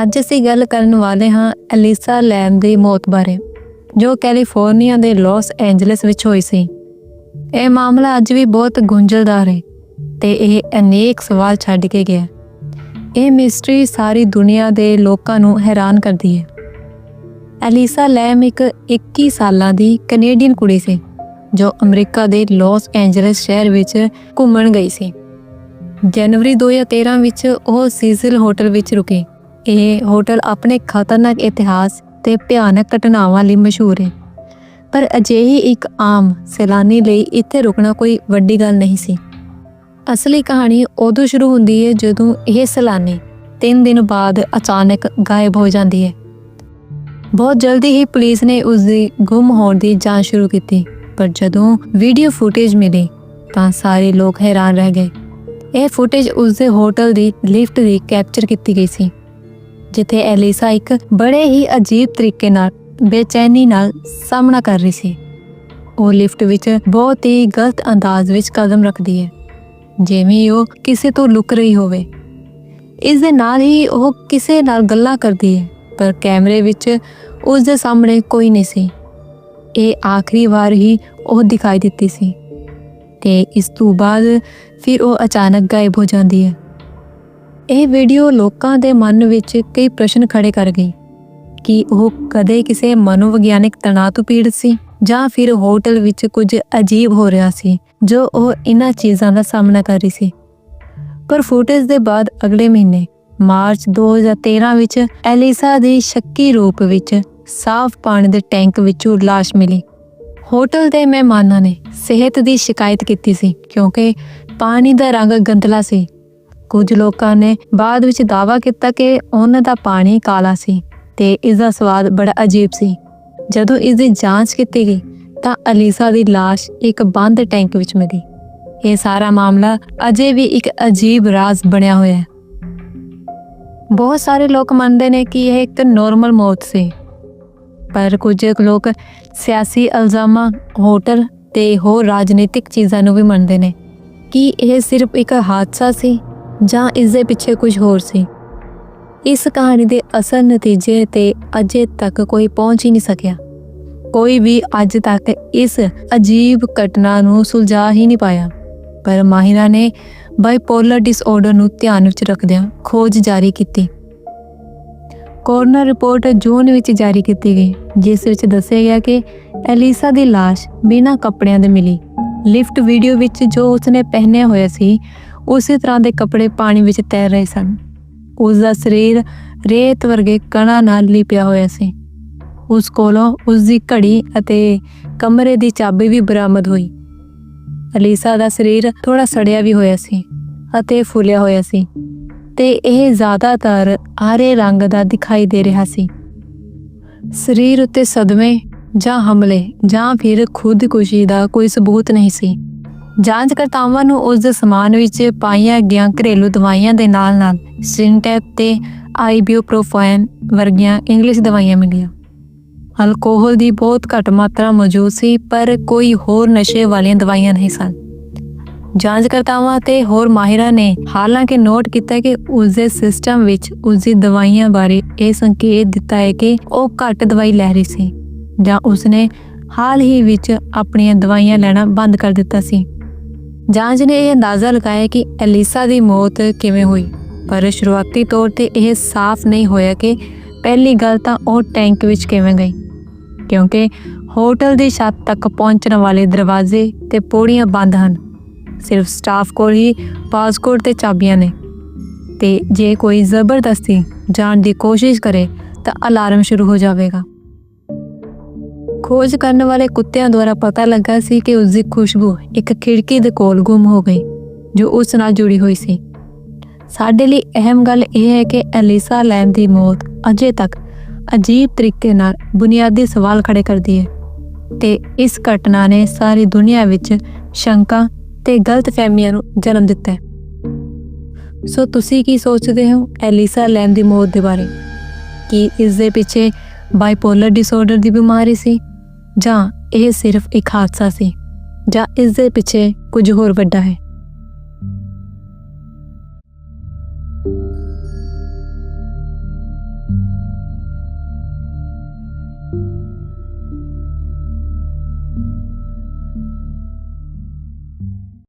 ਅੱਜ ਅਸੀਂ ਗੱਲ ਕਰਨ ਵਾਲੇ ਹਾਂ ਐਲਿਸਾ ਲੈਮ ਦੀ ਮੌਤ ਬਾਰੇ, ਜੋ ਕੈਲੀਫੋਰਨੀਆ ਦੇ ਲਾਸ ਐਂਜਲਸ ਵਿੱਚ ਹੋਈ ਸੀ। ਇਹ ਮਾਮਲਾ ਅੱਜ ਵੀ ਬਹੁਤ ਗੁੰਝਲਦਾਰ ਹੈ ਤੇ ਇਹ ਅਨੇਕ ਸਵਾਲ ਛੱਡ ਕੇ ਗਿਆ। ਇਹ ਮਿਸਟਰੀ ਸਾਰੀ ਦੁਨੀਆ ਦੇ ਲੋਕਾਂ ਨੂੰ ਹੈਰਾਨ ਕਰਦੀ ਹੈ। ਐਲਿਸਾ ਲੈਮ ਇੱਕ 21 ਸਾਲਾਂ ਦੀ ਕੈਨੇਡੀਅਨ ਕੁੜੀ ਸੀ, ਜੋ ਅਮਰੀਕਾ ਦੇ ਲਾਸ ਐਂਜਲਸ ਸ਼ਹਿਰ ਵਿੱਚ ਘੁੰਮਣ ਗਈ ਸੀ। ਜਨਵਰੀ 2013 ਵਿੱਚ ਉਹ ਸੀਜ਼ਲ ਹੋਟਲ ਵਿੱਚ ਰੁਕੀ। ਇਹ ਹੋਟਲ ਆਪਣੇ ਖਤਰਨਾਕ ਇਤਿਹਾਸ ਤੇ ਭਿਆਨਕ ਘਟਨਾਵਾਂ ਲਈ ਮਸ਼ਹੂਰ ਹੈ। ਪਰ ਅਜਿਹੀ ਇੱਕ ਆਮ ਸੈਲਾਨੀ ਲਈ ਇੱਥੇ ਰੁਕਣਾ ਕੋਈ ਵੱਡੀ ਗੱਲ ਨਹੀਂ ਸੀ। ਅਸਲੀ ਕਹਾਣੀ ਉਦੋਂ ਸ਼ੁਰੂ ਹੁੰਦੀ ਹੈ ਜਦੋਂ ਇਹ ਸੈਲਾਨੀ 3 ਦਿਨ ਬਾਅਦ ਅਚਾਨਕ ਗਾਇਬ ਹੋ ਜਾਂਦੀ ਹੈ। ਬਹੁਤ ਜਲਦੀ ਹੀ ਪੁਲਿਸ ਨੇ ਉਸ ਦੀ ਗੁੰਮ ਹੋਣ ਦੀ ਜਾਂਚ ਸ਼ੁਰੂ ਕੀਤੀ, ਪਰ ਜਦੋਂ ਵੀਡੀਓ ਫੁਟੇਜ ਮਿਲੀ ਤਾਂ ਸਾਰੇ ਲੋਕ ਹੈਰਾਨ ਰਹਿ ਗਏ। ਇਹ ਫੁਟੇਜ ਉਸ ਦੇ ਹੋਟਲ ਦੀ ਲਿਫਟ ਦੀ ਕੈਪਚਰ ਕੀਤੀ ਗਈ ਸੀ। ਜਿੱਥੇ ਐਲੀਸਾ ਇੱਕ ਬੜੇ ਹੀ ਅਜੀਬ ਤਰੀਕੇ ਨਾਲ, ਬੇਚੈਨੀ ਨਾਲ ਸਾਹਮਣਾ ਕਰ ਰਹੀ ਸੀ। ਉਹ ਲਿਫਟ ਵਿੱਚ ਬਹੁਤ ਹੀ ਗਲਤ ਅੰਦਾਜ਼ ਵਿੱਚ ਕਦਮ ਰੱਖਦੀ ਹੈ, ਜਿਵੇਂ ਉਹ ਕਿਸੇ ਤੋਂ ਲੁਕ ਰਹੀ ਹੋਵੇ। ਇਸ ਦੇ ਨਾਲ ਹੀ ਉਹ ਕਿਸੇ ਨਾਲ ਗੱਲਾਂ ਕਰਦੀ ਹੈ, ਪਰ ਕੈਮਰੇ ਵਿੱਚ ਉਸ ਦੇ ਸਾਹਮਣੇ ਕੋਈ ਨਹੀਂ ਸੀ। ਇਹ ਆਖਰੀ ਵਾਰ ਹੀ ਉਹ ਦਿਖਾਈ ਦਿੱਤੀ ਸੀ। ਤੇ ਇਸ ਤੋਂ ਬਾਅਦ ਫਿਰ ਉਹ ਅਚਾਨਕ ਗਾਇਬ ਹੋ ਜਾਂਦੀ ਹੈ। ਇਹ ਵੀਡੀਓ ਲੋਕਾਂ ਦੇ ਮਨ ਵਿੱਚ ਕਈ ਪ੍ਰਸ਼ਨ ਖੜੇ ਕਰ ਗਈ ਕਿ ਉਹ ਕਦੇ ਕਿਸੇ ਮਨੋਵਿਗਿਆਨਕ ਤਣਾਅ ਤੋਂ ਪੀੜਤ ਸੀ ਜਾਂ ਫਿਰ ਹੋਟਲ ਵਿੱਚ ਕੁਝ ਅਜੀਬ ਹੋ ਰਿਹਾ ਸੀ, ਜੋ ਉਹ ਇਹਨਾਂ ਚੀਜ਼ਾਂ ਦਾ ਸਾਹਮਣਾ ਕਰ ਰਹੀ ਸੀ। ਪਰ ਫੁਟੇਜ ਦੇ ਬਾਅਦ ਅਗਲੇ ਮਹੀਨੇ ਮਾਰਚ 2013 ਵਿੱਚ ਐਲੀਸਾ ਦੀ ਸ਼ੱਕੀ ਰੂਪ ਵਿੱਚ ਸਾਫ਼ ਪਾਣੀ ਦੇ ਟੈਂਕ ਵਿੱਚੋਂ ਲਾਸ਼ ਮਿਲੀ। ਹੋਟਲ ਦੇ ਮਹਿਮਾਨਾਂ ਨੇ ਸਿਹਤ ਦੀ ਸ਼ਿਕਾਇਤ ਕੀਤੀ ਸੀ, ਕਿਉਂਕਿ ਪਾਣੀ ਦਾ ਰੰਗ ਗੰਦਲਾ ਸੀ। ਕੁਝ ਲੋਕਾਂ ਨੇ ਬਾਅਦ ਵਿੱਚ ਦਾਅਵਾ ਕੀਤਾ ਕਿ ਉਹਨਾਂ ਦਾ ਪਾਣੀ ਕਾਲਾ ਸੀ ਤੇ ਇਸ ਦਾ ਸਵਾਦ ਬੜਾ ਅਜੀਬ ਸੀ। ਜਦੋਂ ਇਸ ਦੀ ਜਾਂਚ ਕੀਤੀ ਗਈ ਤਾਂ ਅਲੀਸਾ ਦੀ ਲਾਸ਼ ਇੱਕ ਬੰਦ ਟੈਂਕ ਵਿੱਚ ਮਿਲੀ। ਇਹ ਸਾਰਾ ਮਾਮਲਾ ਅਜੇ ਵੀ ਇੱਕ ਅਜੀਬ ਰਾਜ਼ ਬਣਿਆ ਹੋਇਆ ਹੈ। ਬਹੁਤ ਸਾਰੇ ਲੋਕ ਮੰਨਦੇ ਨੇ ਕਿ ਇਹ ਇੱਕ ਨਾਰਮਲ ਮੌਤ ਸੀ। ਪਰ ਕੁਝ ਲੋਕ ਸਿਆਸੀ ਇਲਜ਼ਾਮਾਂ, ਹੋਟਲ ਤੇ ਹੋਰ ਰਾਜਨੀਤਿਕ ਚੀਜ਼ਾਂ ਨੂੰ ਵੀ ਮੰਨਦੇ ਨੇ ਕਿ ਇਹ ਸਿਰਫ ਇੱਕ ਹਾਦਸਾ ਸੀ ਜਾਂ ਇਸ ਦੇ ਪਿੱਛੇ ਕੁਝ ਹੋਰ ਸੀ। ਇਸ ਕਹਾਣੀ ਦੇ ਅਸਲ ਨਤੀਜੇ ਤੇ ਅਜੇ ਤੱਕ ਕੋਈ ਪਹੁੰਚ ਹੀ ਨਹੀਂ ਸਕਿਆ। ਕੋਈ ਵੀ ਅੱਜ ਤੱਕ ਇਸ ਅਜੀਬ ਘਟਨਾ ਨੂੰ ਸੁਲਝਾ ਹੀ ਨਹੀਂ ਪਾਇਆ। ਪਰ ਮਾਹਿਰਾਂ ਨੇ ਬਾਈਪੋਲਰ ਡਿਸਆਰਡਰ ਨੂੰ ਧਿਆਨ ਵਿੱਚ ਰੱਖਦਿਆਂ ਖੋਜ ਜਾਰੀ ਕੀਤੀ। ਕੋਰਨਰ ਰਿਪੋਰਟ ਜੂਨ ਵਿੱਚ ਜਾਰੀ ਕੀਤੀ ਗਈ, ਜਿਸ ਵਿੱਚ ਦੱਸਿਆ ਗਿਆ ਕਿ ਐਲੀਸਾ ਦੀ ਲਾਸ਼ ਬਿਨਾਂ ਕੱਪੜਿਆਂ ਦੇ ਮਿਲੀ। ਲਿਫਟ ਵੀਡੀਓ ਵਿੱਚ ਜੋ ਉਸਨੇ ਪਹਿਨਿਆ ਹੋਇਆ ਸੀ ਉਸੇ ਤਰ੍ਹਾਂ ਦੇ ਕੱਪੜੇ ਪਾਣੀ ਵਿੱਚ ਤੈਰ ਰਹੇ ਸਨ। ਉਸ ਦਾ ਸਰੀਰ ਰੇਤ ਵਰਗੇ ਕਣਾਂ ਨਾਲ ਲਿਪਿਆ ਹੋਇਆ ਸੀ। ਉਸ ਕੋਲੋਂ ਉਸ ਦੀ ਘੜੀ ਅਤੇ ਕਮਰੇ ਦੀ ਚਾਬੀ ਵੀ ਬਰਾਮਦ ਹੋਈ। ਅਲੀਸਾ ਦਾ ਸਰੀਰ ਥੋੜਾ ਸੜਿਆ ਵੀ ਹੋਇਆ ਸੀ ਅਤੇ ਫੁੱਲਿਆ ਹੋਇਆ ਸੀ ਤੇ ਇਹ ਜ਼ਿਆਦਾਤਰ ਆਰੇ ਰੰਗ ਦਾ ਦਿਖਾਈ ਦੇ ਰਿਹਾ ਸੀ। ਸਰੀਰ ਉੱਤੇ ਸਦਮੇ ਜਾਂ ਹਮਲੇ ਜਾਂ ਫਿਰ ਖੁਦਕੁਸ਼ੀ ਦਾ ਕੋਈ ਸਬੂਤ ਨਹੀਂ ਸੀ। ਜਾਂਚਕਰਤਾਵਾਂ ਨੂੰ ਉਸ ਦੇ ਸਮਾਨ ਵਿੱਚ ਪਾਈਆਂ ਗਈਆਂ ਘਰੇਲੂ ਦਵਾਈਆਂ ਦੇ ਨਾਲ-ਨਾਲ ਸਿੰਟੈਪ ਤੇ ਆਈਬੂਪ੍ਰੋਫੈਨ ਵਰਗੀਆਂ ਇੰਗਲਿਸ਼ ਦਵਾਈਆਂ ਮਿਲੀਆਂ। ਅਲਕੋਹਲ ਦੀ ਬਹੁਤ ਘੱਟ ਮਾਤਰਾ ਮੌਜੂਦ ਸੀ, ਪਰ ਕੋਈ ਹੋਰ ਨਸ਼ੇ ਵਾਲੀਆਂ ਦਵਾਈਆਂ ਨਹੀਂ ਸਨ। ਜਾਂਚਕਰਤਾਵਾਂ ਤੇ ਹੋਰ ਮਾਹਿਰਾਂ ਨੇ ਹਾਲਾਂਕਿ ਨੋਟ ਕੀਤਾ ਕਿ ਉਸ ਦੇ ਸਿਸਟਮ ਵਿੱਚ ਉਸ ਦੀ ਦਵਾਈਆਂ ਬਾਰੇ ਇਹ ਸੰਕੇਤ ਦਿੱਤਾ ਹੈ ਕਿ ਉਹ ਘੱਟ ਦਵਾਈ ਲੈ ਰਹੀ ਸੀ ਜਾਂ ਉਸਨੇ ਹਾਲ ਹੀ ਵਿੱਚ ਆਪਣੀਆਂ ਦਵਾਈਆਂ ਲੈਣਾ ਬੰਦ ਕਰ ਦਿੱਤਾ ਸੀ। ਜਾਂਚ ਨੇ ਇਹ ਅੰਦਾਜ਼ਾ ਲਗਾਇਆ ਕਿ ਐਲਿਸਾ ਦੀ ਮੌਤ ਕਿਵੇਂ ਹੋਈ, ਪਰ ਸ਼ੁਰੂਆਤੀ ਤੌਰ ਤੇ ਇਹ ਸਾਫ਼ ਨਹੀਂ ਹੋਇਆ ਕਿ ਪਹਿਲੀ ਗੱਲ ਤਾਂ ਉਹ ਟੈਂਕ ਵਿੱਚ ਕਿਵੇਂ ਗਈ, ਕਿਉਂਕਿ ਹੋਟਲ ਦੀ ਛੱਤ ਤੱਕ ਪਹੁੰਚਣ ਵਾਲੇ ਦਰਵਾਜ਼ੇ ਤੇ ਪੌੜੀਆਂ ਬੰਦ ਹਨ। ਸਿਰਫ ਸਟਾਫ ਕੋਲ ਹੀ ਪਾਸਪੋਰਟ ਤੇ ਚਾਬੀਆਂ ਨੇ। ਤੇ ਜੇ ਕੋਈ ਜ਼ਬਰਦਸਤੀ ਜਾਣ ਦੀ ਕੋਸ਼ਿਸ਼ ਕਰੇ ਤਾਂ ਅਲਾਰਮ ਸ਼ੁਰੂ ਹੋ ਜਾਵੇਗਾ। ਖੋਜ ਕਰਨ ਵਾਲੇ ਕੁੱਤਿਆਂ ਦੁਆਰਾ ਪਤਾ ਲੱਗਾ ਸੀ ਕਿ ਉਸ ਦੀ ਖੁਸ਼ਬੂ ਇੱਕ ਖਿੜਕੀ ਦੇ ਕੋਲ ਗੁੰਮ ਹੋ ਗਈ, ਜੋ ਉਸ ਨਾਲ ਜੁੜੀ ਹੋਈ ਸੀ। ਸਾਡੇ ਲਈ ਅਹਿਮ ਗੱਲ ਇਹ ਹੈ ਕਿ ਐਲਿਸਾ ਲੈਮ ਦੀ ਮੌਤ ਅਜੇ ਤੱਕ ਅਜੀਬ ਤਰੀਕੇ ਨਾਲ ਬੁਨਿਆਦੀ ਸਵਾਲ ਖੜੇ ਕਰਦੀ ਹੈ ਤੇ ਇਸ ਘਟਨਾ ਨੇ ਸਾਰੀ ਦੁਨੀਆ ਵਿੱਚ ਸ਼ੰਕਾ ਤੇ ਗਲਤਫਹਿਮੀਆਂ ਨੂੰ ਜਨਮ ਦਿੱਤਾ ਹੈ। ਸੋ ਤੁਸੀਂ ਕੀ ਸੋਚਦੇ ਹੋ ਐਲਿਸਾ ਲੈਮ ਦੀ ਮੌਤ ਦੇ ਬਾਰੇ? ਕੀ ਇਸ ਦੇ ਪਿੱਛੇ ਬਾਈਪੋਲਰ ਡਿਸਆਰਡਰ ਦੀ ਬਿਮਾਰੀ ਸੀ? ਜਾਂ ਇਹ ਸਿਰਫ ਇੱਕ ਹਾਦਸਾ ਸੀ ਜਾਂ ਇਸ ਦੇ ਪਿੱਛੇ ਕੁਝ ਹੋਰ ਵੱਡਾ ਹੈ।